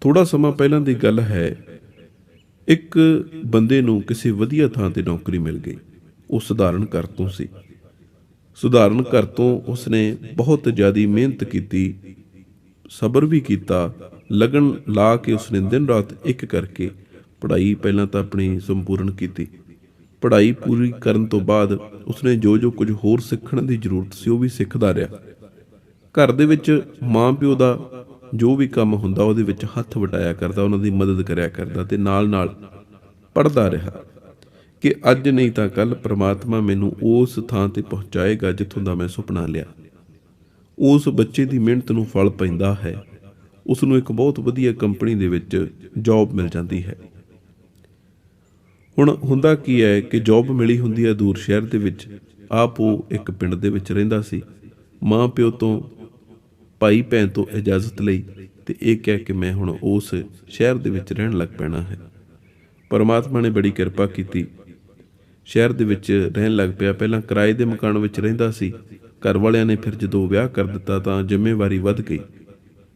ਥੋੜਾ ਸਮਾਂ ਪਹਿਲਾਂ ਦੀ ਗੱਲ ਹੈ, ਇੱਕ ਬੰਦੇ ਨੂੰ ਕਿਸੇ ਵਧੀਆ ਥਾਂ ਤੇ ਨੌਕਰੀ ਮਿਲ ਗਈ। ਉਹ ਸਧਾਰਨ ਘਰ ਤੋਂ ਸੀ। ਸਧਾਰਨ ਘਰ ਤੋਂ ਉਸਨੇ ਬਹੁਤ ਜ਼ਿਆਦੀ ਮਿਹਨਤ ਕੀਤੀ, ਸਬਰ ਵੀ ਕੀਤਾ, ਲਗਨ ਲਾ ਕੇ ਉਸਨੇ ਦਿਨ ਰਾਤ ਇੱਕ ਕਰਕੇ ਪੜ੍ਹਾਈ ਪਹਿਲਾਂ ਤਾਂ ਆਪਣੀ ਸੰਪੂਰਨ ਕੀਤੀ। ਪੜ੍ਹਾਈ ਪੂਰੀ ਕਰਨ ਤੋਂ ਬਾਅਦ ਉਸਨੇ ਜੋ ਜੋ ਕੁਝ ਹੋਰ ਸਿੱਖਣ ਦੀ ਜ਼ਰੂਰਤ ਸੀ ਉਹ ਵੀ ਸਿੱਖਦਾ ਰਿਹਾ। ਘਰ ਦੇ ਵਿੱਚ ਮਾਂ ਪਿਓ ਦਾ ਜੋ ਵੀ ਕੰਮ ਹੁੰਦਾ ਉਹਦੇ ਵਿੱਚ ਹੱਥ ਵਟਾਇਆ ਕਰਦਾ, ਉਹਨਾਂ ਦੀ ਮਦਦ ਕਰਿਆ ਕਰਦਾ ਤੇ ਨਾਲ-ਨਾਲ ਪੜਦਾ ਰਿਹਾ ਕਿ ਅੱਜ ਨਹੀਂ ਤਾਂ ਕੱਲ ਪ੍ਰਮਾਤਮਾ ਮੈਨੂੰ ਉਸ ਥਾਂ ਤੇ ਪਹੁੰਚਾਏਗਾ ਜਿੱਥੋਂ ਦਾ ਮੈਂ ਸੁਪਨਾ ਲਿਆ। ਉਸ ਬੱਚੇ ਦੀ ਮਿਹਨਤ ਨੂੰ ਫਲ ਪੈਂਦਾ ਹੈ। ਉਸ ਨੂੰ ਇੱਕ ਬਹੁਤ ਵਧੀਆ ਕੰਪਨੀ ਦੇ ਵਿੱਚ ਜੌਬ ਮਿਲ ਜਾਂਦੀ ਹੈ। ਹੁਣ ਹੁੰਦਾ ਕੀ ਹੈ ਕਿ ਜੌਬ ਮਿਲੀ ਹੁੰਦੀ ਹੈ ਦੂਰ ਸ਼ਹਿਰ ਦੇ ਵਿੱਚ। ਆਪ ਉਹ ਇੱਕ ਪਿੰਡ ਦੇ ਵਿੱਚ ਰਹਿੰਦਾ ਸੀ। ਮਾਂ ਪਿਓ ਤੋਂ ਭਾਈ ਭੈਣ ਤੋਂ ਇਜਾਜ਼ਤ ਲਈ ਤੇ ਇਹ ਕਹਿ ਕੇ ਮੈਂ ਹੁਣ ਉਸ ਸ਼ਹਿਰ ਦੇ ਵਿੱਚ ਰਹਿਣ ਲੱਗ ਪੈਣਾ ਹੈ। ਪਰਮਾਤਮਾ ਨੇ ਬੜੀ ਕਿਰਪਾ ਕੀਤੀ। ਸ਼ਹਿਰ ਦੇ ਵਿੱਚ ਰਹਿਣ ਲੱਗ ਪਿਆ। ਪਹਿਲਾਂ ਕਿਰਾਏ ਦੇ ਮਕਾਨ ਵਿੱਚ ਰਹਿੰਦਾ ਸੀ। ਘਰ ਵਾਲਿਆਂ ਨੇ ਫਿਰ ਜਦੋਂ ਵਿਆਹ ਕਰ ਦਿੱਤਾ ਤਾਂ ਜ਼ਿੰਮੇਵਾਰੀ ਵੱਧ ਗਈ।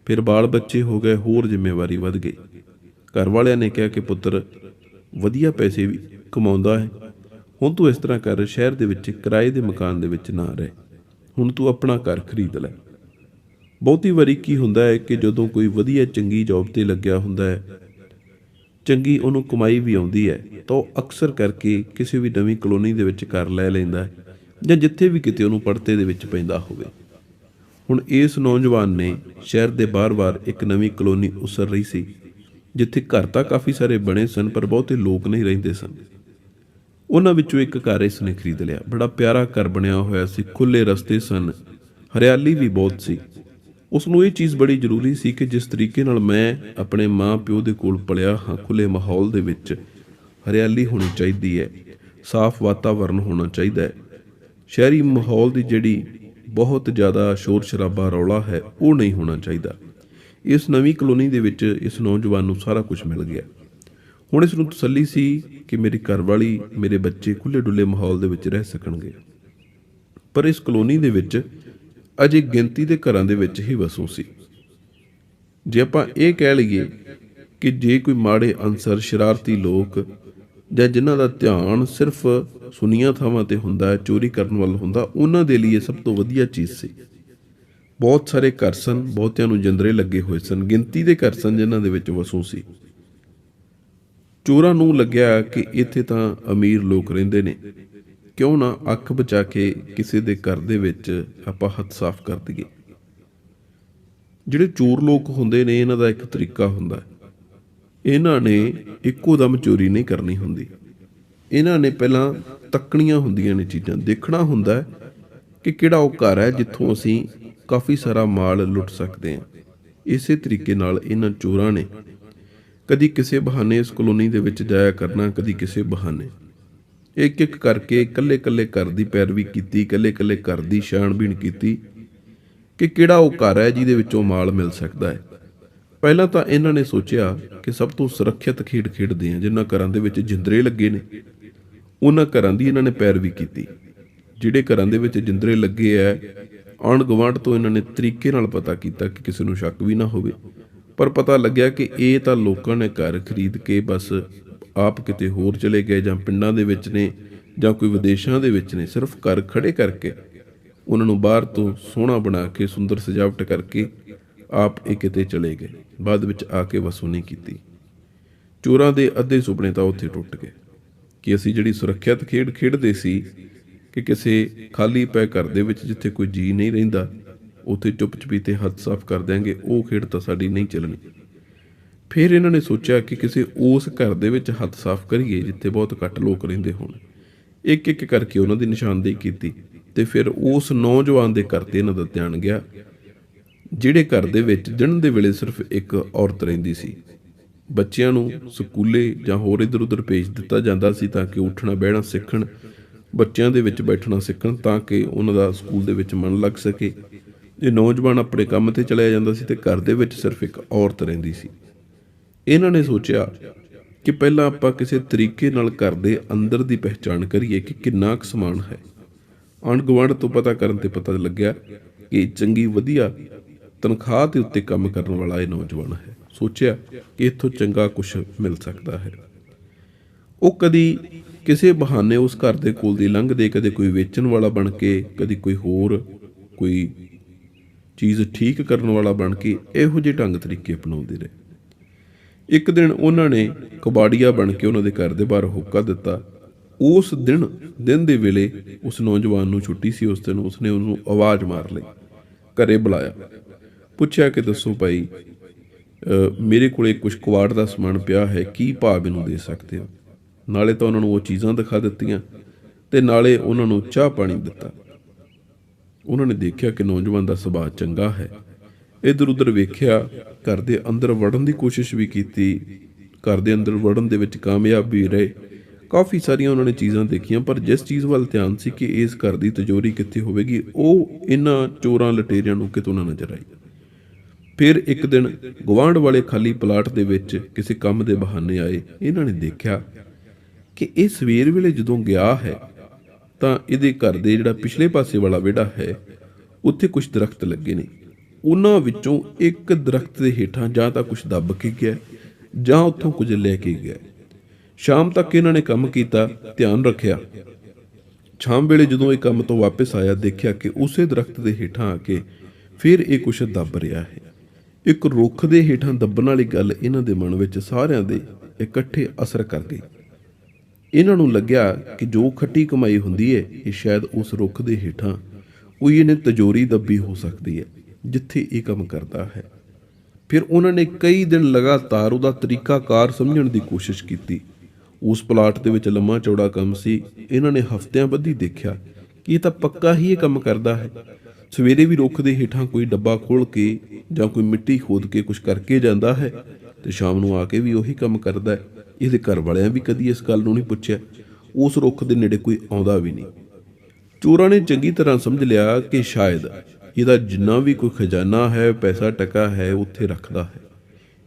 ਫਿਰ ਬਾਲ ਬੱਚੇ ਹੋ ਗਏ, ਹੋਰ ਜ਼ਿੰਮੇਵਾਰੀ ਵੱਧ ਗਈ। ਘਰ ਵਾਲਿਆਂ ਨੇ ਕਿਹਾ ਕਿ ਪੁੱਤਰ, ਵਧੀਆ ਪੈਸੇ ਵੀ ਕਮਾਉਂਦਾ ਹੈ। ਹੁਣ ਤੂੰ ਇਸ ਤਰ੍ਹਾਂ ਕਰ, ਸ਼ਹਿਰ ਦੇ ਵਿੱਚ ਕਿਰਾਏ ਦੇ ਮਕਾਨ ਦੇ ਵਿੱਚ ਨਾ ਰਹਿ। ਹੁਣ ਤੂੰ ਆਪਣਾ ਘਰ ਖਰੀਦ ਲੈ। ਬਹੁਤੀ ਵਾਰੀ ਕੀ ਹੁੰਦਾ ਹੈ ਕਿ ਜਦੋਂ ਕੋਈ ਵਧੀਆ ਚੰਗੀ ਜੌਬ ਤੇ ਲੱਗਿਆ ਹੁੰਦਾ ਹੈ, ਚੰਗੀ ਉਹਨੂੰ ਕਮਾਈ ਵੀ ਆਉਂਦੀ ਹੈ, ਤਾਂ ਉਹ ਅਕਸਰ ਕਰਕੇ ਕਿਸੇ ਵੀ ਨਵੀਂ ਕਲੋਨੀ ਦੇ ਵਿੱਚ ਘਰ ਲੈ ਲੈਂਦਾ ਹੈ ਜਾਂ ਜਿੱਥੇ ਵੀ ਕਿਤੇ ਉਹਨੂੰ ਪੜਤੇ ਦੇ ਵਿੱਚ ਪੈਂਦਾ ਹੋਵੇ। ਹੁਣ ਇਸ ਨੌਜਵਾਨ ਨੇ ਸ਼ਹਿਰ ਦੇ ਬਾਹਰ-ਬਾਹਰ ਇੱਕ ਨਵੀਂ ਕਲੋਨੀ ਉਸਰ ਰਹੀ ਸੀ, ਜਿੱਥੇ ਘਰ ਤਾਂ ਕਾਫੀ ਸਾਰੇ ਬਣੇ ਸਨ, ਪਰ ਬਹੁਤੇ ਲੋਕ ਨਹੀਂ ਰਹਿੰਦੇ ਸਨ। ਉਹਨਾਂ ਵਿੱਚੋਂ ਇੱਕ ਘਰ ਇਸ ਨੇ ਖਰੀਦ ਲਿਆ। ਬੜਾ ਪਿਆਰਾ ਘਰ ਬਣਿਆ ਹੋਇਆ ਸੀ ਖੁੱਲੇ ਰਸਤੇ ਸਨ, ਹਰਿਆਲੀ ਵੀ ਬਹੁਤ ਸੀ। ਉਸ ਨੂੰ ਇਹ ਚੀਜ਼ ਬੜੀ ਜ਼ਰੂਰੀ ਸੀ ਕਿ ਜਿਸ ਤਰੀਕੇ ਨਾਲ ਮੈਂ ਆਪਣੇ ਮਾਂ ਪਿਓ ਦੇ ਕੋਲ ਪਲਿਆ ਹਾਂ ਖੁੱਲੇ ਮਾਹੌਲ ਦੇ ਵਿੱਚ ਹਰਿਆਲੀ ਹੋਣੀ ਚਾਹੀਦੀ ਹੈ, ਸਾਫ਼ ਵਾਤਾਵਰਣ ਹੋਣਾ ਚਾਹੀਦਾ ਹੈ। ਸ਼ਹਿਰੀ ਮਾਹੌਲ ਦੀ ਜਿਹੜੀ ਬਹੁਤ ਜ਼ਿਆਦਾ ਸ਼ੋਰ ਸ਼ਰਾਬਾ ਰੌਲਾ ਹੈ, ਉਹ ਨਹੀਂ ਹੋਣਾ ਚਾਹੀਦਾ। ਇਸ ਨਵੀਂ ਕਲੋਨੀ ਦੇ ਵਿੱਚ ਇਸ ਨੌਜਵਾਨ ਨੂੰ ਸਾਰਾ ਕੁਝ ਮਿਲ ਗਿਆ। ਹੁਣ ਇਸ ਨੂੰ ਤਸੱਲੀ ਸੀ ਕਿ ਮੇਰੀ ਘਰਵਾਲੀ ਮੇਰੇ ਬੱਚੇ ਖੁੱਲੇ ਡੁੱਲੇ ਮਾਹੌਲ ਦੇ ਵਿੱਚ ਰਹਿ ਸਕਣਗੇ। ਪਰ ਇਸ ਕਲੋਨੀ ਦੇ ਵਿੱਚ ਅਜੇ ਗਿਣਤੀ ਦੇ ਘਰਾਂ ਦੇ ਵਿੱਚ ਹੀ ਵਸੋਂ ਸੀ। ਜੇ ਆਪਾਂ ਇਹ ਕਹਿ ਲਈਏ ਕਿ ਜੇ ਕੋਈ ਮਾੜੇ ਅਨਸਰ, ਸ਼ਰਾਰਤੀ ਲੋਕ ਜਾਂ ਜਿਨ੍ਹਾਂ ਦਾ ਧਿਆਨ ਸਿਰਫ ਸੁਨੀਆਂ ਥਾਵਾਂ ਤੇ ਹੁੰਦਾ ਹੈ, ਚੋਰੀ ਕਰਨ ਵੱਲ ਹੁੰਦਾ, ਉਹਨਾਂ ਦੇ ਲਈ ਇਹ ਸਭ ਤੋਂ ਵਧੀਆ ਚੀਜ਼ ਸੀ। ਬਹੁਤ ਸਾਰੇ ਘਰ ਸਨ, ਬਹੁਤਿਆਂ ਨੂੰ ਜੰਦਰੇ ਲੱਗੇ ਹੋਏ ਸਨ। ਗਿਣਤੀ ਦੇ ਘਰ ਸਨ ਜਿਨ੍ਹਾਂ ਦੇ ਵਿੱਚ ਵਸੋਂ ਸੀ। ਚੋਰਾਂ ਨੂੰ ਲੱਗਿਆ ਕਿ ਇੱਥੇ ਤਾਂ ਅਮੀਰ ਲੋਕ ਰਹਿੰਦੇ ਨੇ। ਕਿਉਂ ਨਾ ਅੱਖ ਬਚਾ ਕੇ ਕਿਸੇ ਦੇ ਘਰ ਦੇ ਵਿੱਚ ਆਪਾਂ ਹੱਥ ਸਾਫ਼ ਕਰ ਦਈਏ? ਜਿਹੜੇ ਚੋਰ ਲੋਕ ਹੁੰਦੇ ਨੇ, ਇਹਨਾਂ ਦਾ ਇੱਕ ਤਰੀਕਾ ਹੁੰਦਾ ਇਹਨਾਂ ਨੇ ਇੱਕੋ ਦਮ ਚੋਰੀ ਨਹੀਂ ਕਰਨੀ ਹੁੰਦੀ। ਇਹਨਾਂ ਨੇ ਪਹਿਲਾਂ ਤੱਕਣੀਆਂ ਹੁੰਦੀਆਂ ਨੇ ਚੀਜ਼ਾਂ। ਦੇਖਣਾ ਹੁੰਦਾ ਕਿ ਕਿਹੜਾ ਉਹ ਘਰ ਹੈ ਜਿੱਥੋਂ ਅਸੀਂ ਕਾਫੀ ਸਾਰਾ ਮਾਲ ਲੁੱਟ ਸਕਦੇ ਹਾਂ। ਇਸੇ ਤਰੀਕੇ ਨਾਲ ਇਹਨਾਂ ਚੋਰਾਂ ਨੇ ਕਦੀ ਕਿਸੇ ਬਹਾਨੇ ਇਸ ਕਲੋਨੀ ਦੇ ਵਿੱਚ ਜਾਇਆ ਕਰਨਾ, ਕਦੀ ਕਿਸੇ ਬਹਾਨੇ। ਇੱਕ ਇੱਕ ਕਰਕੇ ਇਕੱਲੇ ਇਕੱਲੇ ਘਰ ਦੀ ਪੈਰਵੀ ਕੀਤੀ, ਇਕੱਲੇ ਇਕੱਲੇ ਘਰ ਦੀ ਛਾਣਬੀਣ ਕੀਤੀ ਕਿ ਕਿਹੜਾ ਉਹ ਘਰ ਹੈ ਜਿਹਦੇ ਵਿੱਚੋਂ ਮਾਲ ਮਿਲ ਸਕਦਾ ਹੈ। ਪਹਿਲਾਂ ਤਾਂ ਇਹਨਾਂ ਨੇ ਸੋਚਿਆ ਕਿ ਸਭ ਤੋਂ ਸੁਰੱਖਿਅਤ ਖੇਡ ਖੇਡਦੇ ਆ, ਜਿਨ੍ਹਾਂ ਘਰਾਂ ਦੇ ਵਿੱਚ ਜਿੰਦਰੇ ਲੱਗੇ ਨੇ। ਉਹਨਾਂ ਘਰਾਂ ਦੀ ਇਹਨਾਂ ਨੇ ਪੈਰਵੀ ਕੀਤੀ, ਜਿਹੜੇ ਘਰਾਂ ਦੇ ਵਿੱਚ ਜਿੰਦਰੇ ਲੱਗੇ ਐ ਆਣ ਗਵਾਂਢ ਤੋਂ ਇਹਨਾਂ ਨੇ ਤਰੀਕੇ ਨਾਲ ਪਤਾ ਕੀਤਾ ਕਿ ਕਿਸੇ ਨੂੰ ਸ਼ੱਕ ਵੀ ਨਾ ਹੋਵੇ। ਪਰ ਪਤਾ ਲੱਗਿਆ ਕਿ ਇਹ ਤਾਂ ਲੋਕਾਂ ਨੇ ਘਰ ਖਰੀਦ ਕੇ ਬਸ ਆਪ ਕਿਤੇ ਹੋਰ ਚਲੇ ਗਏ ਜਾਂ ਪਿੰਡਾਂ ਦੇ ਵਿੱਚ ਨੇ ਜਾਂ ਕੋਈ ਵਿਦੇਸ਼ਾਂ ਦੇ ਵਿੱਚ ਨੇ, ਸਿਰਫ ਘਰ ਖੜੇ ਕਰਕੇ ਉਹਨਾਂ ਨੂੰ ਬਾਹਰ ਤੋਂ ਸੋਹਣਾ ਬਣਾ ਕੇ, ਸੁੰਦਰ ਸਜਾਵਟ ਕਰਕੇ ਆਪ ਇਹ ਕਿਤੇ ਚਲੇ ਗਏ। ਬਾਅਦ ਵਿੱਚ ਆ ਕੇ ਵਸੂਨੀ ਕੀਤੀ। ਚੋਰਾਂ ਦੇ ਅੱਧੇ ਸੁਪਨੇ ਤਾਂ ਉੱਥੇ ਟੁੱਟ ਗਏ ਕਿ ਅਸੀਂ ਜਿਹੜੀ ਸੁਰੱਖਿਅਤ ਖੇਡ ਖੇਡਦੇ ਸੀ ਕਿ ਕਿਸੇ ਖਾਲੀ ਪੈ ਘਰ ਦੇ ਵਿੱਚ ਜਿੱਥੇ ਕੋਈ ਜੀ ਨਹੀਂ ਰਹਿੰਦਾ, ਉੱਥੇ ਚੁੱਪ ਚਪੀਤੇ ਹੱਥ ਸਾਫ਼ ਕਰ ਦਿਆਂਗੇ, ਉਹ ਖੇਡ ਤਾਂ ਸਾਡੀ ਨਹੀਂ ਚੱਲਣੀ। ਫਿਰ ਇਹਨਾਂ ਨੇ ਸੋਚਿਆ ਕਿ ਕਿਸੇ ਉਸ ਘਰ ਦੇ ਵਿੱਚ ਹੱਥ ਸਾਫ਼ ਕਰੀਏ ਜਿੱਥੇ ਬਹੁਤ ਘੱਟ ਲੋਕ ਰਹਿੰਦੇ ਹੋਣ। ਇੱਕ ਇੱਕ ਕਰਕੇ ਉਹਨਾਂ ਦੀ ਨਿਸ਼ਾਨਦੇਹੀ ਕੀਤੀ ਤੇ ਫਿਰ ਉਸ ਨੌਜਵਾਨ ਦੇ ਘਰ ਤੇ ਇਹਨਾਂ ਦਾ ਧਿਆਨ ਗਿਆ, ਜਿਹੜੇ ਘਰ ਦੇ ਵਿੱਚ ਦਿਨ ਦੇ ਵੇਲੇ ਸਿਰਫ ਇੱਕ ਔਰਤ ਰਹਿੰਦੀ ਸੀ। ਬੱਚਿਆਂ ਨੂੰ ਸਕੂਲੇ ਜਾਂ ਹੋਰ ਇੱਧਰ ਉੱਧਰ ਭੇਜ ਦਿੱਤਾ ਜਾਂਦਾ ਸੀ ਤਾਂ ਕਿ ਉੱਠਣਾ, ਬਹਿਣਾ, ਸਿੱਖਣ, ਬੱਚਿਆਂ ਦੇ ਵਿੱਚ ਬੈਠਣਾ, ਸਿੱਖਣ ਤਾਂ ਕਿ ਉਹਨਾਂ ਦਾ ਸਕੂਲ ਦੇ ਵਿੱਚ ਮਨ ਲੱਗ ਸਕੇ। ਜੇ ਨੌਜਵਾਨ ਆਪਣੇ ਕੰਮ ਤੇ ਚਲਿਆ ਜਾਂਦਾ ਸੀ ਤੇ ਘਰ ਦੇ ਵਿੱਚ ਸਿਰਫ ਇੱਕ ਔਰਤ ਰਹਿੰਦੀ ਸੀ। ਇਹਨਾਂ ਨੇ ਸੋਚਿਆ ਕਿ ਪਹਿਲਾਂ ਆਪਾਂ ਕਿਸੇ ਤਰੀਕੇ ਨਾਲ ਘਰ ਦੇ ਅੰਦਰ ਦੀ ਪਹਿਚਾਣ ਕਰੀਏ ਕਿ ਕਿੰਨਾ ਕੁ ਸਮਾਨ ਹੈ। ਆਂਢ ਗੁਆਂਢ ਤੋਂ ਪਤਾ ਕਰਨ ਤੇ ਪਤਾ ਲੱਗਿਆ ਕਿ ਚੰਗੀ, ਵਧੀਆ ਤਨਖਾਹ ਦੇ ਉੱਤੇ ਕੰਮ ਕਰਨ ਵਾਲਾ ਇਹ ਨੌਜਵਾਨ ਹੈ। ਸੋਚਿਆ ਕਿ ਇੱਥੋਂ ਚੰਗਾ ਕੁਝ ਮਿਲ ਸਕਦਾ ਹੈ। ਉਹ ਕਦੀ ਕਿਸੇ ਬਹਾਨੇ ਉਸ ਘਰ ਦੇ ਕੋਲ ਦੀ ਲੰਘਦੇ, ਕਦੇ ਕੋਈ ਵੇਚਣ ਵਾਲਾ ਬਣ ਕੇ, ਕਦੀ ਕੋਈ ਹੋਰ ਕੋਈ ਚੀਜ਼ ਠੀਕ ਕਰਨ ਵਾਲਾ ਬਣ ਕੇ ਇਹੋ ਜਿਹੇ ਢੰਗ ਤਰੀਕੇ ਅਪਣਾਉਂਦੇ ਰਹੇ। ਇੱਕ ਦਿਨ ਉਹਨਾਂ ਨੇ ਕਬਾੜੀਆ ਬਣ ਕੇ ਉਹਨਾਂ ਦੇ ਘਰ ਦੇ ਬਾਹਰ ਹੋਕਾ ਦਿੱਤਾ। ਉਸ ਦਿਨ ਦਿਨ ਦੇ ਵੇਲੇ ਉਸ ਨੌਜਵਾਨ ਨੂੰ ਛੁੱਟੀ ਸੀ। ਉਸ ਦਿਨ ਉਸਨੇ ਉਹਨੂੰ ਆਵਾਜ਼ ਮਾਰ ਲਈ, ਘਰੇ ਬੁਲਾਇਆ। ਪੁੱਛਿਆ ਕਿ ਦੱਸੋ ਭਾਈ ਮੇਰੇ ਕੋਲੇ ਕੁਝ ਕਵਾੜ ਦਾ ਸਮਾਨ ਪਿਆ ਹੈ, ਕੀ ਭਾਅ ਮੈਨੂੰ ਦੇ ਸਕਦੇ ਹੋ? ਨਾਲੇ ਤਾਂ ਉਹਨਾਂ ਨੂੰ ਉਹ ਚੀਜ਼ਾਂ ਦਿਖਾ ਦਿੱਤੀਆਂ ਤੇ ਨਾਲੇ ਉਹਨਾਂ ਨੂੰ ਚਾਹ ਪਾਣੀ ਦਿੱਤਾ। ਉਹਨਾਂ ਨੇ ਦੇਖਿਆ ਕਿ ਨੌਜਵਾਨ ਦਾ ਸੁਭਾਅ ਚੰਗਾ ਹੈ। ਇਧਰ ਉਧਰ ਵੇਖਿਆ, ਘਰ ਦੇ ਅੰਦਰ ਵੜਨ ਦੀ ਕੋਸ਼ਿਸ਼ ਵੀ ਕੀਤੀ। ਘਰ ਦੇ ਅੰਦਰ ਵੜਨ ਦੇ ਵਿੱਚ ਕਾਮਯਾਬ ਵੀ ਰਹੇ। ਕਾਫੀ ਸਾਰੀਆਂ ਉਹਨਾਂ ਨੇ ਚੀਜ਼ਾਂ ਦੇਖੀਆਂ, ਪਰ ਜਿਸ ਚੀਜ਼ ਵੱਲ ਧਿਆਨ ਸੀ ਕਿ ਇਸ ਘਰ ਦੀ ਤਿਜੋਰੀ ਕਿੱਥੇ ਹੋਵੇਗੀ, ਉਹ ਇਹਨਾਂ ਚੋਰਾਂ ਲਟੇਰਿਆਂ ਨੂੰ ਕਿਤੋਂ ਨਾ ਨਜ਼ਰ ਆਈ। ਫਿਰ ਇੱਕ ਦਿਨ ਗਵਾਂਢ ਵਾਲੇ ਖਾਲੀ ਪਲਾਟ ਦੇ ਵਿੱਚ ਕਿਸੇ ਕੰਮ ਦੇ ਬਹਾਨੇ ਆਏ। ਇਹਨਾਂ ਨੇ ਦੇਖਿਆ ਕਿ ਇਹ ਸਵੇਰ ਵੇਲੇ ਜਦੋਂ ਗਿਆ ਹੈ, ਤਾਂ ਇਹਦੇ ਘਰ ਦੇ ਜਿਹੜਾ ਪਿਛਲੇ ਪਾਸੇ ਵਾਲਾ ਵਿਹੜਾ ਹੈ, ਉੱਥੇ ਕੁਝ ਦਰਖਤ ਲੱਗੇ ਨੇ। ਉਹਨਾਂ ਵਿੱਚੋਂ ਇੱਕ ਦਰਖਤ ਦੇ ਹੇਠਾਂ ਜਾਂ ਤਾਂ ਕੁਝ ਦੱਬ ਕੇ ਗਿਆ ਜਾਂ ਉੱਥੋਂ ਕੁਝ ਲੈ ਕੇ ਗਿਆ ਸ਼ਾਮ ਤੱਕ ਇਹਨਾਂ ਨੇ ਕੰਮ ਕੀਤਾ, ਧਿਆਨ ਰੱਖਿਆ। ਸ਼ਾਮ ਵੇਲੇ ਜਦੋਂ ਇਹ ਕੰਮ ਤੋਂ ਵਾਪਸ ਆਇਆ, ਦੇਖਿਆ ਕਿ ਉਸੇ ਦਰਖਤ ਦੇ ਹੇਠਾਂ ਆ ਕੇ ਫਿਰ ਇਹ ਕੁਛ ਦੱਬ ਰਿਹਾ ਹੈ। ਇੱਕ ਰੁੱਖ ਦੇ ਹੇਠਾਂ ਦੱਬਣ ਵਾਲੀ ਗੱਲ ਇਹਨਾਂ ਦੇ ਮਨ ਵਿੱਚ ਸਾਰਿਆਂ ਦੇ ਇਕੱਠੇ ਅਸਰ ਕਰ ਗਈ। ਇਹਨਾਂ ਨੂੰ ਲੱਗਿਆ ਕਿ ਜੋ ਖੱਟੀ ਕਮਾਈ ਹੁੰਦੀ ਹੈ, ਇਹ ਸ਼ਾਇਦ ਉਸ ਰੁੱਖ ਦੇ ਹੇਠਾਂ ਕੋਈ ਇਹਨੇ ਤਜੋਰੀ ਦੱਬੀ ਹੋ ਸਕਦੀ ਹੈ। ਜਿੱਥੇ ਇਹ ਕੰਮ ਕਰਦਾ ਹੈ। ਫਿਰ ਉਹਨਾਂ ਨੇ ਕਈ ਦਿਨ ਲਗਾਤਾਰ ਉਹਦਾ ਤਰੀਕਾਕਾਰ ਸਮਝਣ ਦੀ ਕੋਸ਼ਿਸ਼ ਕੀਤੀ। ਉਸ ਪਲਾਟ ਦੇ ਵਿੱਚ ਲੰਮਾ ਚੌੜਾ ਕੰਮ ਸੀ। ਇਹਨਾਂ ਨੇ ਹਫ਼ਤਿਆਂ ਬੱਧੀ ਦੇਖਿਆ ਕਿ ਇਹ ਤਾਂ ਪੱਕਾ ਹੀ ਇਹ ਕੰਮ ਕਰਦਾ ਹੈ। ਸਵੇਰੇ ਵੀ ਰੁੱਖ ਦੇ ਹੇਠਾਂ ਕੋਈ ਡੱਬਾ ਖੋਲ ਕੇ ਜਾਂ ਕੋਈ ਮਿੱਟੀ ਖੋਦ ਕੇ ਕੁਝ ਕਰਕੇ ਜਾਂਦਾ ਹੈ ਤੇ ਸ਼ਾਮ ਨੂੰ ਆ ਕੇ ਵੀ ਉਹੀ ਕੰਮ ਕਰਦਾ ਹੈ। ਇਹਦੇ ਘਰ ਵਾਲਿਆਂ ਵੀ ਕਦੀ ਇਸ ਗੱਲ ਨੂੰ ਨਹੀਂ ਪੁੱਛਿਆ। ਉਸ ਰੁੱਖ ਦੇ ਨੇੜੇ ਕੋਈ ਆਉਂਦਾ ਵੀ ਨਹੀਂ। ਚੋਰਾਂ ਨੇ ਚੰਗੀ ਤਰ੍ਹਾਂ ਸਮਝ ਲਿਆ ਕਿ ਸ਼ਾਇਦ ਇਹਦਾ ਜਿੰਨਾ ਵੀ ਕੋਈ ਖਜ਼ਾਨਾ ਹੈ, ਪੈਸਾ ਟਕਾ ਹੈ, ਉੱਥੇ ਰੱਖਦਾ ਹੈ।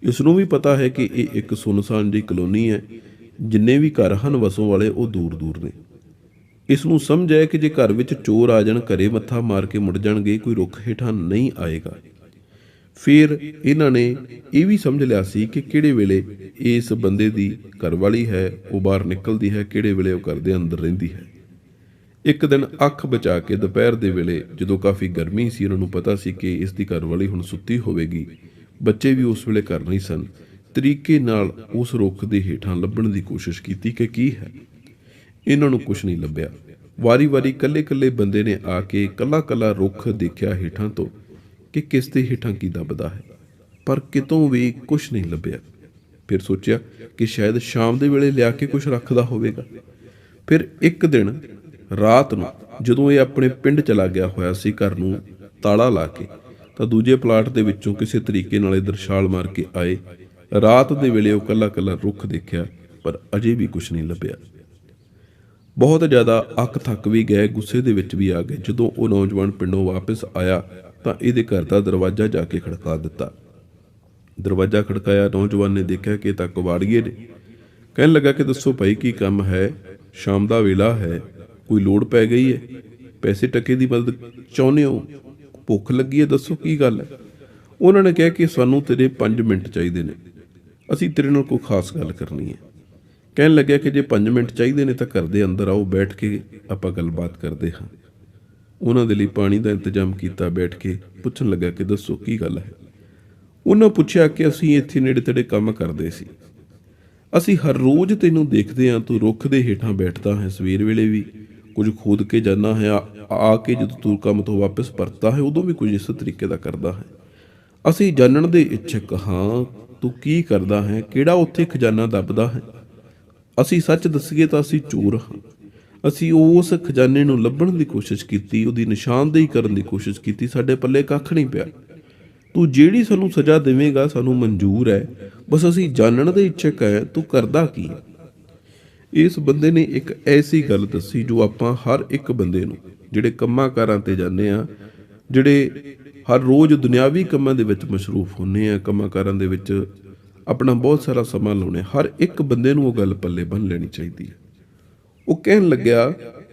ਇਸ ਨੂੰ ਵੀ ਪਤਾ ਹੈ ਕਿ ਇਹ ਇੱਕ ਸੁਨਸਾਨ ਜਿਹੀ ਕਲੋਨੀ ਹੈ। ਜਿੰਨੇ ਵੀ ਘਰ ਹਨ, ਵਸੋਂ ਵਾਲੇ ਉਹ ਦੂਰ ਦੂਰ ਨੇ। ਇਸ ਨੂੰ ਸਮਝ ਹੈ ਕਿ ਜੇ ਘਰ ਵਿੱਚ ਚੋਰ ਆ ਜਾਣ, ਘਰੇ ਮੱਥਾ ਮਾਰ ਕੇ ਮੁੜ ਜਾਣਗੇ, ਕੋਈ ਰੁੱਖ ਹੇਠਾਂ ਨਹੀਂ ਆਏਗਾ। ਫਿਰ ਇਹਨਾਂ ਨੇ ਇਹ ਵੀ ਸਮਝ ਲਿਆ ਸੀ ਕਿ ਕਿਹੜੇ ਵੇਲੇ ਇਸ ਬੰਦੇ ਦੀ ਘਰਵਾਲੀ ਹੈ, ਉਹ ਬਾਹਰ ਨਿਕਲਦੀ ਹੈ, ਕਿਹੜੇ ਵੇਲੇ ਉਹ ਘਰ ਦੇ ਅੰਦਰ ਰਹਿੰਦੀ ਹੈ। ਇੱਕ ਦਿਨ ਅੱਖ ਬਚਾ ਕੇ ਦੁਪਹਿਰ ਦੇ ਵੇਲੇ ਜਦੋਂ ਕਾਫੀ ਗਰਮੀ ਸੀ, ਉਹਨਾਂ ਨੂੰ ਪਤਾ ਸੀ ਕਿ ਇਸ ਦੀ ਘਰਵਾਲੀ ਹੁਣ ਸੁੱਤੀ ਹੋਵੇਗੀ। ਬੱਚੇ ਵੀ ਉਸ ਵੇਲੇ ਘਰ ਨਹੀਂ ਸਨ। ਤਰੀਕੇ ਨਾਲ ਉਸ ਰੁੱਖ ਦੇ ਹੇਠਾਂ ਲੱਭਣ ਦੀ ਕੋਸ਼ਿਸ਼ ਕੀਤੀ ਕਿ ਕੀ ਹੈ। ਇਹਨਾਂ ਨੂੰ ਕੁਝ ਨਹੀਂ ਲੱਭਿਆ। ਵਾਰੀ-ਵਾਰੀ ਕੱਲੇ-ਕੱਲੇ ਬੰਦੇ ਨੇ ਆ ਕੇ ਕੱਲਾ-ਕੱਲਾ ਰੁੱਖ ਦੇਖਿਆ ਹੇਠਾਂ ਤੋਂ ਕਿ ਕਿਸ ਦੇ ਹੇਠਾਂ ਕੀ ਦੱਬਦਾ ਹੈ। ਪਰ ਕਿਤੋਂ ਵੀ ਕੁਝ ਨਹੀਂ ਲੱਭਿਆ। ਫਿਰ ਸੋਚਿਆ ਕਿ ਸ਼ਾਇਦ ਸ਼ਾਮ ਦੇ ਵੇਲੇ ਲਿਆ ਕੇ ਕੁਝ ਰੱਖਦਾ ਹੋਵੇਗਾ। ਫਿਰ ਇੱਕ ਦਿਨ ਰਾਤ ਨੂੰ ਜਦੋਂ ਇਹ ਆਪਣੇ ਪਿੰਡ ਚਲਾ ਗਿਆ ਹੋਇਆ ਸੀ ਘਰ ਨੂੰ ਤਾਲਾ ਲਾ ਕੇ, ਤਾਂ ਦੂਜੇ ਪਲਾਟ ਦੇ ਵਿੱਚੋਂ ਕਿਸੇ ਤਰੀਕੇ ਨਾਲ ਇਹ ਦਰਸ਼ਾਲ ਮਾਰ ਕੇ ਆਏ। ਰਾਤ ਦੇ ਵੇਲੇ ਉਹ ਕੱਲਾ-ਕੱਲਾ ਰੁੱਖ ਦੇਖਿਆ, ਪਰ ਅਜੇ ਵੀ ਕੁਝ ਨਹੀਂ ਲੱਭਿਆ। ਬਹੁਤ ਜ਼ਿਆਦਾ ਅੱਕ ਥੱਕ ਵੀ ਗਏ, ਗੁੱਸੇ ਦੇ ਵਿੱਚ ਵੀ ਆ ਗਏ। ਜਦੋਂ ਉਹ ਨੌਜਵਾਨ ਪਿੰਡੋਂ ਵਾਪਸ ਆਇਆ, ਤਾਂ ਇਹਦੇ ਘਰ ਦਾ ਦਰਵਾਜ਼ਾ ਜਾ ਕੇ ਖੜਕਾ ਦਿੱਤਾ। ਦਰਵਾਜ਼ਾ ਖੜਕਾਇਆ, ਨੌਜਵਾਨ ਨੇ ਦੇਖਿਆ ਕਿ ਇਹ ਤਾਂ ਕਬਾੜੀਏ ਨੇ। ਕਹਿਣ ਲੱਗਾ ਕਿ ਦੱਸੋ ਭਾਈ, ਕੀ ਕੰਮ ਹੈ? ਸ਼ਾਮ ਦਾ ਵੇਲਾ ਹੈ। ਕੋਈ ਲੋੜ ਪੈ ਗਈ ਹੈ? ਪੈਸੇ ਟੱਕੇ ਦੀ ਮਦਦ ਚਾਹੁੰਦੇ ਹੋ? ਭੁੱਖ ਲੱਗੀ ਹੈ? ਦੱਸੋ ਕੀ ਗੱਲ ਹੈ? ਉਹਨਾਂ ਨੇ ਕਿਹਾ ਕਿ ਸਾਨੂੰ ਤੇਰੇ 5 ਮਿੰਟ ਚਾਹੀਦੇ ਨੇ। ਅਸੀਂ ਤੇਰੇ ਨਾਲ ਕੋਈ ਖਾਸ ਗੱਲ ਕਰਨੀ ਹੈ। ਕਹਿਣ ਲੱਗਿਆ ਕਿ ਜੇ 5 ਮਿੰਟ ਚਾਹੀਦੇ ਨੇ ਤਾਂ ਘਰ ਦੇ ਅੰਦਰ ਆਓ, ਬੈਠ ਕੇ ਆਪਾਂ ਗੱਲਬਾਤ ਕਰਦੇ ਹਾਂ। ਉਹਨਾਂ ਦੇ ਲਈ ਪਾਣੀ ਦਾ ਇੰਤਜ਼ਾਮ ਕੀਤਾ, ਬੈਠ ਕੇ ਪੁੱਛਣ ਲੱਗਾ ਕਿ ਦੱਸੋ ਕੀ ਗੱਲ ਹੈ? ਉਹਨਾਂ ਪੁੱਛਿਆ ਕਿ ਅਸੀਂ ਇੱਥੇ ਨੇੜੇ ਤੇੜੇ ਕੰਮ ਕਰਦੇ ਸੀ। ਅਸੀਂ ਹਰ ਰੋਜ਼ ਤੈਨੂੰ ਦੇਖਦੇ ਹਾਂ, ਤੂੰ ਰੁੱਖ ਦੇ ਹੇਠਾਂ ਬੈਠਦਾ ਹੈ, ਸਵੇਰ ਵੇਲੇ ਵੀ। ਕੁਝ ਖੋਦ ਕੇ ਜਾਂਦਾ ਹੈ, ਆ ਕੇ ਜਦੋਂ ਤੂੰ ਕੰਮ ਤੋਂ ਵਾਪਸ ਪਰਤਦਾ ਹੈ, ਉਦੋਂ ਵੀ ਕੁਝ ਇਸ ਤਰੀਕੇ ਦਾ ਕਰਦਾ ਹੈ। ਅਸੀਂ ਜਾਣਨ ਦੇ ਇੱਛਕ ਹਾਂ, ਤੂੰ ਕੀ ਕਰਦਾ ਹੈ, ਕਿਹੜਾ ਉੱਥੇ ਖਜ਼ਾਨਾ ਦੱਬਦਾ ਹੈ? ਅਸੀਂ ਸੱਚ ਦੱਸੀਏ ਤਾਂ ਅਸੀਂ ਚੋਰ ਹਾਂ। ਅਸੀਂ ਉਸ ਖਜ਼ਾਨੇ ਨੂੰ ਲੱਭਣ ਦੀ ਕੋਸ਼ਿਸ਼ ਕੀਤੀ, ਉਹਦੀ ਨਿਸ਼ਾਨਦੇਹੀ ਕਰਨ ਦੀ ਕੋਸ਼ਿਸ਼ ਕੀਤੀ, ਸਾਡੇ ਪੱਲੇ ਕੱਖ ਨਹੀਂ ਪਿਆ। ਤੂੰ ਜਿਹੜੀ ਸਾਨੂੰ ਸਜ਼ਾ ਦੇਵੇਂਗਾ, ਸਾਨੂੰ ਮਨਜ਼ੂਰ ਹੈ। ਬਸ ਅਸੀਂ ਜਾਣਨ ਦੇ ਇੱਛਕ ਹੈ, ਤੂੰ ਕਰਦਾ ਕੀ ਹੈ? ਇਸ ਬੰਦੇ ਨੇ ਇੱਕ ਐਸੀ ਗੱਲ ਦੱਸੀ ਜੋ ਆਪਾਂ ਹਰ ਇੱਕ ਬੰਦੇ ਨੂੰ, ਜਿਹੜੇ ਕੰਮਾਂ ਕਾਰਾਂ ਤੇ ਜਾਂਦੇ ਆ, ਜਿਹੜੇ ਹਰ ਰੋਜ਼ ਦੁਨਿਆਵੀ ਕੰਮਾਂ ਦੇ ਵਿੱਚ ਮਸ਼ਰੂਫ ਹੁੰਨੇ ਆ, ਕੰਮਾਂ ਕਾਰਾਂ ਦੇ ਵਿੱਚ ਆਪਣਾ ਬਹੁਤ ਸਾਰਾ ਸਮਾਂ ਲਾਉਣੇ ਹਰ ਇੱਕ ਬੰਦੇ ਨੂੰ ਉਹ ਗੱਲ ਪੱਲੇ ਬੰਨ ਲੈਣੀ ਚਾਹੀਦੀ ਹੈ ਉਹ ਕਹਿਣ ਲੱਗਿਆ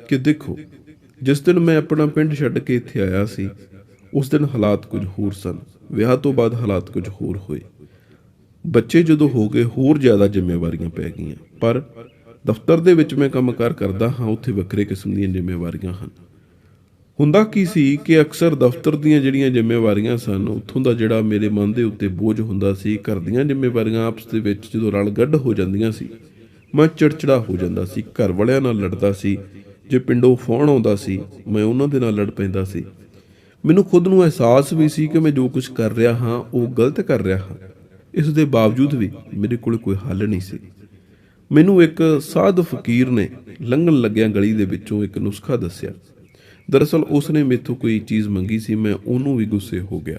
ਕਿ ਦੇਖੋ, ਜਿਸ ਦਿਨ ਮੈਂ ਆਪਣਾ ਪਿੰਡ ਛੱਡ ਕੇ ਇੱਥੇ ਆਇਆ ਸੀ, ਉਸ ਦਿਨ ਹਾਲਾਤ ਕੁਝ ਹੋਰ ਸਨ, ਵਿਆਹ ਤੋਂ ਬਾਅਦ ਹਾਲਾਤ ਕੁਝ ਹੋਰ ਹੋਏ। ਬੱਚੇ ਜਦੋਂ ਹੋ ਗਏ ਹੋਰ ਜ਼ਿਆਦਾ ਜ਼ਿੰਮੇਵਾਰੀਆਂ ਪੈ ਗਈਆਂ, ਪਰ ਦਫ਼ਤਰ ਦੇ ਵਿੱਚ ਮੈਂ ਕੰਮਕਾਰ ਕਰਦਾ ਹਾਂ, ਉੱਥੇ ਵੱਖਰੇ ਕਿਸਮ ਦੀਆਂ ਜ਼ਿੰਮੇਵਾਰੀਆਂ ਹਨ। ਹੁੰਦਾ ਕੀ ਸੀ ਕਿ ਅਕਸਰ ਦਫ਼ਤਰ ਦੀਆਂ ਜਿਹੜੀਆਂ ਜ਼ਿੰਮੇਵਾਰੀਆਂ ਸਨ, ਉੱਥੋਂ ਦਾ ਜਿਹੜਾ ਮੇਰੇ ਮਨ ਦੇ ਉੱਤੇ ਬੋਝ ਹੁੰਦਾ ਸੀ, ਘਰ ਦੀਆਂ ਜ਼ਿੰਮੇਵਾਰੀਆਂ ਆਪਸ ਦੇ ਵਿੱਚ ਜਦੋਂ ਰਲ ਗੱਡ ਹੋ ਜਾਂਦੀਆਂ ਸੀ, ਮੈਂ ਚਿੜਚਿੜਾ ਹੋ ਜਾਂਦਾ ਸੀ, ਘਰ ਵਾਲਿਆਂ ਨਾਲ ਲੜਦਾ ਸੀ, ਜੇ ਪਿੰਡੋਂ ਫੋਨ ਆਉਂਦਾ ਸੀ, ਮੈਂ ਉਹਨਾਂ ਦੇ ਨਾਲ ਲੜ ਪੈਂਦਾ ਸੀ। ਮੈਨੂੰ ਖੁਦ ਨੂੰ ਅਹਿਸਾਸ ਵੀ ਸੀ ਕਿ ਮੈਂ ਜੋ ਕੁਝ ਕਰ ਰਿਹਾ ਹਾਂ, ਉਹ ਗਲਤ ਕਰ ਰਿਹਾ ਹਾਂ। ਇਸ ਦੇ ਬਾਵਜੂਦ ਵੀ ਮੇਰੇ ਕੋਲ ਕੋਈ ਹੱਲ ਨਹੀਂ ਸੀ। ਮੈਨੂੰ ਇੱਕ ਸਾਧ ਫਕੀਰ ਨੇ ਲੰਘਣ ਲੱਗਿਆਂ ਗਲੀ ਦੇ ਵਿੱਚੋਂ ਇੱਕ ਨੁਸਖਾ ਦੱਸਿਆ। ਦਰਅਸਲ ਉਸ ਨੇ ਮੇਥੋਂ ਕੋਈ ਚੀਜ਼ ਮੰਗੀ ਸੀ, ਮੈਂ ਉਹਨੂੰ ਵੀ ਗੁੱਸੇ ਹੋ ਗਿਆ।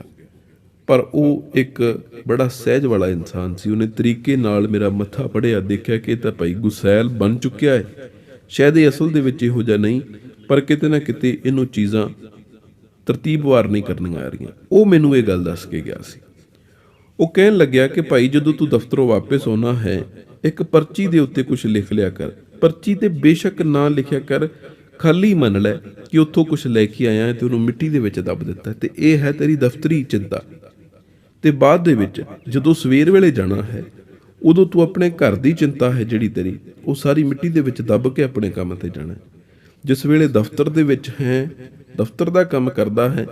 ਪਰ ਉਹ ਇੱਕ ਬੜਾ ਸਹਿਜ ਵਾਲਾ ਇਨਸਾਨ ਸੀ। ਉਹਨੇ ਤਰੀਕੇ ਨਾਲ ਮੇਰਾ ਮੱਥਾ ਪੜਿਆ ਦੇਖਿਆ ਕਿ ਤਾਂ ਭਾਈ ਗੁਸੈਲ ਬਣ ਚੁੱਕਿਆ ਹੈ। ਸ਼ਾਇਦ ਇਹ ਅਸਲ ਦੇ ਵਿੱਚ ਇਹੋ ਜਿਹਾ ਨਹੀਂ, ਪਰ ਕਿਤੇ ਨਾ ਕਿਤੇ ਇਹਨੂੰ ਚੀਜ਼ਾਂ ਤਰਤੀਬਵਾਰ ਨਹੀਂ ਕਰਨੀਆਂ ਆ ਰਹੀਆਂ। ਉਹ ਮੈਨੂੰ ਇਹ ਗੱਲ ਦੱਸ ਕੇ ਗਿਆ ਸੀ। ਉਹ ਕਹਿਣ ਲੱਗਿਆ ਕਿ ਭਾਈ ਜਦੋਂ ਤੂੰ ਦਫ਼ਤਰੋਂ ਵਾਪਸ ਆਉਣਾ ਹੈ, ਇੱਕ ਪਰਚੀ ਦੇ ਉੱਤੇ ਕੁਝ ਲਿਖ ਲਿਆ ਕਰ। ਪਰਚੀ ਤੇ ਬੇਸ਼ੱਕ ਨਾ ਲਿਖਿਆ ਕਰ, ਖਾਲੀ ਮੰਨ ਲੈ ਕਿ ਉੱਥੋਂ ਕੁਝ ਲੈ ਕੇ ਆਇਆ ਹੈ ਤੇ ਉਹਨੂੰ ਮਿੱਟੀ ਦੇ ਵਿੱਚ ਦੱਬ ਦਿੱਤਾ ਤੇ ਇਹ ਹੈ ਤੇਰੀ ਦਫ਼ਤਰੀ ਚਿੰਤਾ। ਤੇ ਬਾਅਦ ਦੇ ਵਿੱਚ ਜਦੋਂ ਸਵੇਰ ਵੇਲੇ ਜਾਣਾ ਹੈ, ਉਦੋਂ ਤੂੰ ਆਪਣੇ ਘਰ ਦੀ ਚਿੰਤਾ ਹੈ ਜਿਹੜੀ ਤੇਰੀ, ਉਹ ਸਾਰੀ ਮਿੱਟੀ ਦੇ ਵਿੱਚ ਦੱਬ ਕੇ ਆਪਣੇ ਕੰਮ ਤੇ ਜਾਣਾ ਜਿਸ ਵੇਲੇ ਦਫ਼ਤਰ ਦੇ ਵਿੱਚ ਹੈ, ਦਫ਼ਤਰ ਦਾ ਕੰਮ ਕਰਦਾ ਹੈ,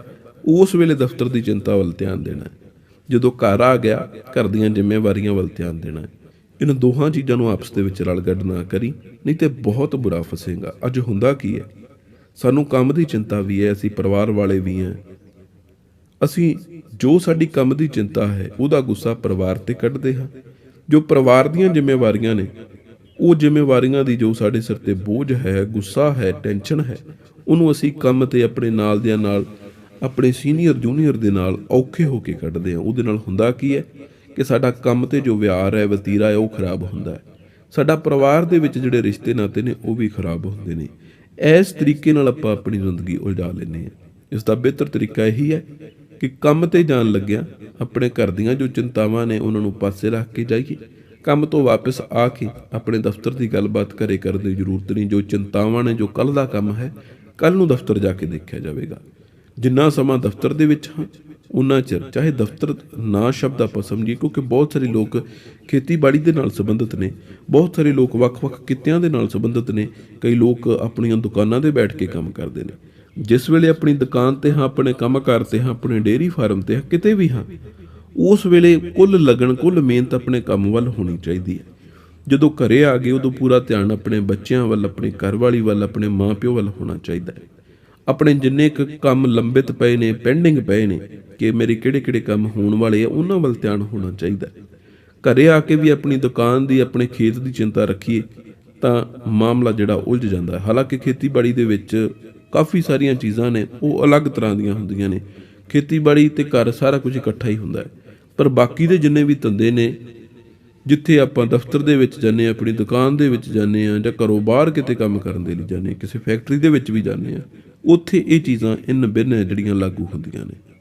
ਉਸ ਵੇਲੇ ਦਫ਼ਤਰ ਦੀ ਚਿੰਤਾ ਵੱਲ ਧਿਆਨ ਦੇਣਾ ਜਦੋਂ ਘਰ ਆ ਗਿਆ, ਘਰ ਦੀਆਂ ਜ਼ਿੰਮੇਵਾਰੀਆਂ ਵੱਲ ਧਿਆਨ ਦੇਣਾ ਇਹਨਾਂ ਦੋਹਾਂ ਚੀਜ਼ਾਂ ਨੂੰ ਆਪਸ ਦੇ ਵਿੱਚ ਰਲ ਗੱਡ ਨਾ ਕਰੀ, ਨਹੀਂ ਤੇ ਬਹੁਤ ਬੁਰਾ ਫਸੇਗਾ। ਅੱਜ ਹੁੰਦਾ ਕੀ ਹੈ? ਸਾਨੂੰ ਕੰਮ ਦੀ ਚਿੰਤਾ ਵੀ ਹੈ, ਅਸੀਂ ਪਰਿਵਾਰ ਵਾਲੇ ਵੀ ਹਾਂ। ਅਸੀਂ ਜੋ ਸਾਡੀ ਕੰਮ ਦੀ ਚਿੰਤਾ ਹੈ, ਉਹਦਾ ਗੁੱਸਾ ਪਰਿਵਾਰ ਤੇ ਕੱਢਦੇ ਹਾਂ। ਜੋ ਪਰਿਵਾਰ ਦੀਆਂ ਜ਼ਿੰਮੇਵਾਰੀਆਂ ਨੇ, ਉਹ ਜ਼ਿੰਮੇਵਾਰੀਆਂ ਦੀ ਜੋ ਸਾਡੇ ਸਿਰ ਤੇ ਬੋਝ ਹੈ, ਗੁੱਸਾ ਹੈ, ਟੈਨਸ਼ਨ ਹੈ, ਉਹਨੂੰ ਅਸੀਂ ਕੰਮ ਤੇ ਆਪਣੇ ਨਾਲ ਦਿਆਂ ਨਾਲ ਆਪਣੇ ਸੀਨੀਅਰ, ਜੂਨੀਅਰ ਦੇ ਨਾਲ ਔਖੇ ਹੋ ਕੇ ਕੱਢਦੇ ਹਾਂ ਉਹਦੇ ਨਾਲ ਹੁੰਦਾ ਕੀ ਹੈ ਕਿ ਸਾਡਾ ਕੰਮ ਤੇ ਜੋ ਵਿਹਾਰ ਹੈ, ਵਤੀਰਾ ਹੈ, ਉਹ ਖਰਾਬ ਹੁੰਦਾ ਹੈ। ਸਾਡਾ ਪਰਿਵਾਰ ਦੇ ਵਿੱਚ ਜਿਹੜੇ ਰਿਸ਼ਤੇ ਨਾਤੇ ਨੇ, ਉਹ ਵੀ ਖਰਾਬ ਹੁੰਦੇ ਨੇ। ਇਸ ਤਰੀਕੇ ਨਾਲ ਆਪਾਂ ਆਪਣੀ ਜ਼ਿੰਦਗੀ ਉਲਝਾ ਲੈਂਦੇ ਹਾਂ। ਇਸ ਦਾ ਬਿਹਤਰ ਤਰੀਕਾ ਇਹੀ ਹੈ ਕਿ ਕੰਮ ਤੇ ਜਾਣ ਲੱਗਿਆ ਆਪਣੇ ਘਰ ਦੀਆਂ ਜੋ ਚਿੰਤਾਵਾਂ ਨੇ, ਉਹਨਾਂ ਨੂੰ ਪਾਸੇ ਰੱਖ ਕੇ ਜਾਈਏ। ਕੰਮ ਤੋਂ ਵਾਪਸ ਆ ਕੇ ਆਪਣੇ ਦਫ਼ਤਰ ਦੀ ਗੱਲਬਾਤ ਕਰੇ ਕਰਨ ਦੀ ਜ਼ਰੂਰਤ ਨਹੀਂ। ਜੋ ਚਿੰਤਾਵਾਂ ਨੇ, ਜੋ ਕੱਲ ਦਾ ਕੰਮ ਹੈ ਕੱਲ ਨੂੰ ਦਫ਼ਤਰ ਜਾ ਕੇ ਦੇਖਿਆ ਜਾਵੇਗਾ। ਜਿੰਨਾ ਸਮਾਂ ਦਫ਼ਤਰ ਦੇ ਵਿੱਚ ਹਾਂ, ਉਨਾ ਚਿਰ, ਚਾਹੇ ਦਫ਼ਤਰ ਨਾ ਸ਼ਬਦ ਆਪਾਂ ਸਮਝੀਏ, ਕਿਉਂਕਿ ਬਹੁਤ ਸਾਰੇ ਲੋਕ ਖੇਤੀਬਾੜੀ ਦੇ ਨਾਲ ਸੰਬੰਧਿਤ ਨੇ। ਬਹੁਤ ਸਾਰੇ ਲੋਕ ਵੱਖ-ਵੱਖ ਕਿੱਤਿਆਂ ਦੇ ਨਾਲ ਸੰਬੰਧਿਤ ਨੇ। ਕਈ ਲੋਕ ਆਪਣੀਆਂ ਦੁਕਾਨਾਂ ਤੇ ਬੈਠ ਕੇ ਕੰਮ ਕਰਦੇ ਨੇ। ਜਿਸ ਵੇਲੇ ਆਪਣੀ ਦੁਕਾਨ ਤੇ ਹਾਂ, ਆਪਣੇ ਕੰਮ ਕਰਤੇ ਹਾਂ, ਆਪਣੇ ਡੇਅਰੀ ਫਾਰਮ ਤੇ ਹਾਂ, ਕਿਤੇ ਵੀ ਹਾਂ, ਉਸ ਵੇਲੇ ਕੁੱਲ ਲਗਨ ਕੁੱਲ ਮਿਹਨਤ ਆਪਣੇ ਕੰਮ ਵੱਲ ਹੋਣੀ ਚਾਹੀਦੀ ਹੈ। ਜਦੋਂ ਘਰੇ ਆ ਗਏ, ਉਦੋਂ ਪੂਰਾ ਧਿਆਨ ਆਪਣੇ ਬੱਚਿਆਂ ਵੱਲ, ਆਪਣੇ ਘਰਵਾਲੀ ਵੱਲ, ਆਪਣੇ ਮਾਪਿਓ ਵੱਲ ਹੋਣਾ ਚਾਹੀਦਾ ਹੈ। ਆਪਣੇ ਜਿੰਨੇ ਕੁ ਕੰਮ ਲੰਬਿਤ ਪਏ ਨੇ ਪੈਂਡਿੰਗ ਪਏ ਨੇ, ਕਿ ਮੇਰੇ ਕਿਹੜੇ ਕਿਹੜੇ ਕੰਮ ਹੋਣ ਵਾਲੇ ਆ, ਉਹਨਾਂ ਵੱਲ ਧਿਆਨ ਹੋਣਾ ਚਾਹੀਦਾ ਹੈ। ਘਰੇ ਆ ਕੇ ਵੀ ਆਪਣੀ ਦੁਕਾਨ ਦੀ, ਆਪਣੇ ਖੇਤ ਦੀ ਚਿੰਤਾ ਰੱਖੀਏ, ਤਾਂ ਮਾਮਲਾ ਜਿਹੜਾ ਉਲਝ ਜਾਂਦਾ ਹੈ। ਹਾਲਾਂਕਿ ਖੇਤੀਬਾੜੀ ਦੇ ਵਿੱਚ ਕਾਫੀ ਸਾਰੀਆਂ ਚੀਜ਼ਾਂ ਨੇ, ਉਹ ਅਲੱਗ ਤਰ੍ਹਾਂ ਦੀਆਂ ਹੁੰਦੀਆਂ ਨੇ। ਖੇਤੀਬਾੜੀ ਤੇ ਘਰ ਸਾਰਾ ਕੁਝ ਇਕੱਠਾ ਹੀ ਹੁੰਦਾ ਹੈ। ਪਰ ਬਾਕੀ ਦੇ ਜਿੰਨੇ ਵੀ ਧੰਦੇ ਨੇ, ਜਿੱਥੇ ਆਪਾਂ ਦਫ਼ਤਰ ਦੇ ਵਿੱਚ ਜਾਂਦੇ ਹਾਂ, ਆਪਣੀ ਦੁਕਾਨ ਦੇ ਵਿੱਚ ਜਾਂਦੇ ਹਾਂ, ਜਾਂ ਘਰੋਂ ਬਾਹਰ ਕਿਤੇ ਕੰਮ ਕਰਨ ਦੇ ਲਈ ਜਾਂਦੇ ਹਾਂ, ਕਿਸੇ ਫੈਕਟਰੀ ਦੇ ਵਿੱਚ ਵੀ ਜਾਂਦੇ ਹਾਂ ਉੱਥੇ ਇਹ ਚੀਜ਼ਾਂ ਇਨ ਬਿਨ ਜਿਹੜੀਆਂ ਲਾਗੂ ਹੁੰਦੀਆਂ ਨੇ।